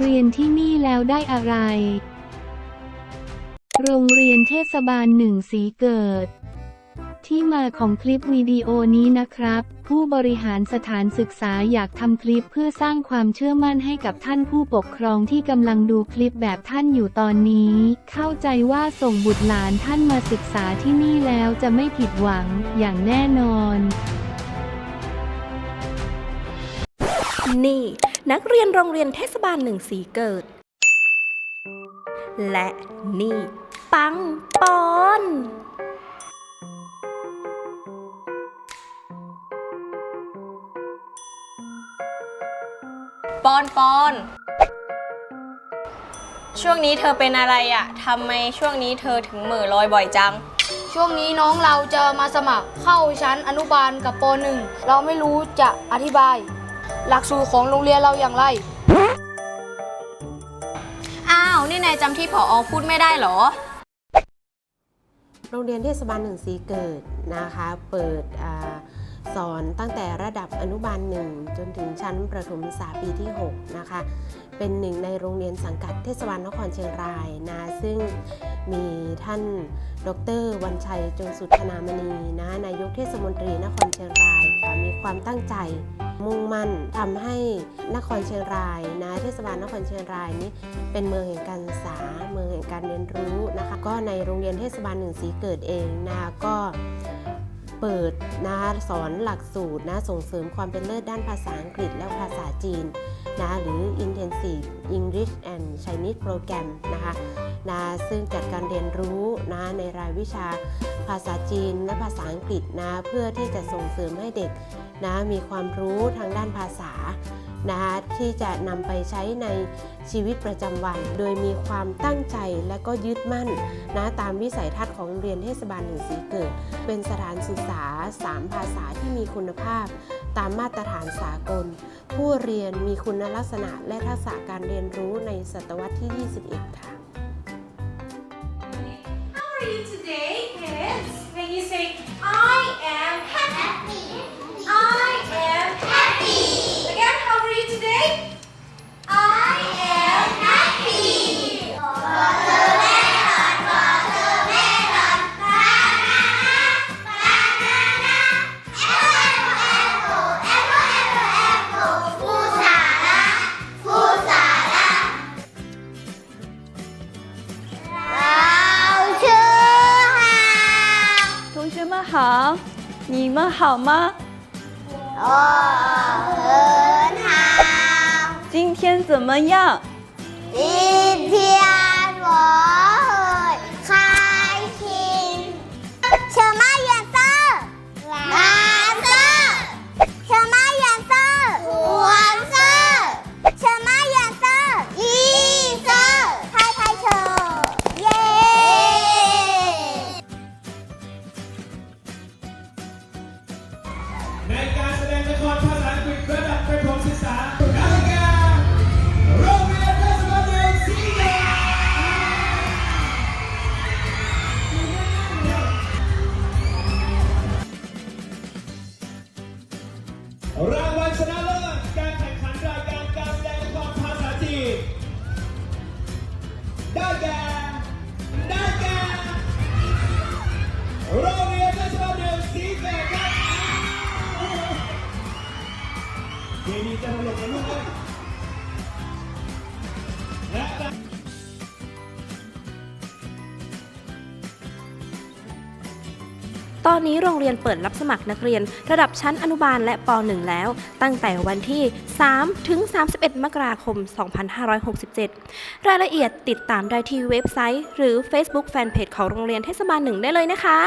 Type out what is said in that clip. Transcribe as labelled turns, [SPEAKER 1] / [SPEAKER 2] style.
[SPEAKER 1] เรียนที่นี่แล้วได้อะไร โรงเรียนเทศบาลหนึ่งสีเกิด ที่มาของคลิปวิดีโอนี้นะครับ ผู้บริหารสถานศึกษาอยากทำคลิปเพื่อสร้างความเชื่อมั่นให้กับท่านผู้ปกครองที่กำลังดูคลิปแบบท่านอยู่ตอนนี้ เข้าใจว่าส่งบุตรหลานท่านมาศึกษาที่นี่แล้วจะไม่ผิดหวังอย่างแน่นอน
[SPEAKER 2] นี่ นักเรียนโรงเรียนเทศบาลหนึ่งสีเกิด และนี่ ปังปอน
[SPEAKER 3] ปอนปอน ช่วงนี้เธอเป็นอะไรอะ่ะทำไมช่วงนี้เธอถึงเหม่อลอยบ่อยจัง
[SPEAKER 4] ช่วงนี้น้องเราจะมาสมัครเข้าชั้นอนุบาลกับป .1 เราไม่รู้จะอธิบาย หลักสูตรของโรงเรียนเราอย่างไร
[SPEAKER 3] อ้าว นี่นายจำที่ผออพูดไม่ได้เหรอ
[SPEAKER 5] โรงเรียนเทศบาลหนึ่งสีเกิดนะคะ เปิดอาสอนตั้งแต่ระดับอนุบาลหนึ่งจนถึงชั้นประถมศึกษาปีที่ 6 นะคะ เป็นหนึ่งในโรงเรียนสังกัดเทศบาลนครเชียงรายนะ ซึ่ง มีท่าน ดรวันชัยจงสุธนามณีนะนายกเทศมนตรีนครเชียงรายค่ะมีความตั้งใจมุ่งมั่นทำให้นครเชียงรายนะเทศบาลนครเชียงรายนี้เป็นเมืองแห่งการศึกษา เมืองแห่งการเรียนรู้นะคะก็ในโรงเรียนเทศบาลหนึ่งสีเกิดเองนะก็เปิดนะคะสอนหลักสูตรนะส่งเสริมความเป็นเลิศด้านภาษาอังกฤษและภาษาจีนนะหรือ Intensive English and Chinese Program นะคะนะซึ่งจัดการเรียนรู้นะในรายวิชาภาษาจีนและภาษาอังกฤษนะเพื่อที่จะส่งเสริมให้เด็กนะมีความรู้ทางด้านภาษานะคะที่จะนำไปใช้ใน ชีวิตประจำวัน โดยมีความตั้งใจและก็ยึดมั่นนะตามวิสัยทัศน์ของโรงเรียนเทศบาลหนึ่งสีเกิด เป็นสถานศึกษา 3 ภาษาที่มีคุณภาพ ตามมาตรฐานสากล ผู้เรียนมีคุณลักษณะและทักษะการเรียนรู้ในศตวรรษที่ 21 ค่ะ
[SPEAKER 6] How are you today,
[SPEAKER 7] 同学们好，你们好吗？我很好今天怎么样？
[SPEAKER 8] 今天我很开心。什么
[SPEAKER 9] แสดง
[SPEAKER 2] ตอนนี้โรงเรียนเปิดรับสมัครนักเรียน ระดับชั้นอนุบาลและป .1 แล้ว ตั้งแต่วันที่ 3 ถึง 31 มกราคม 2567 รายละเอียดติดตามได้ที่เว็บไซต์ หรือ Facebook Fanpage ของโรงเรียนเทศบาลหนึ่งได้เลยนะคะ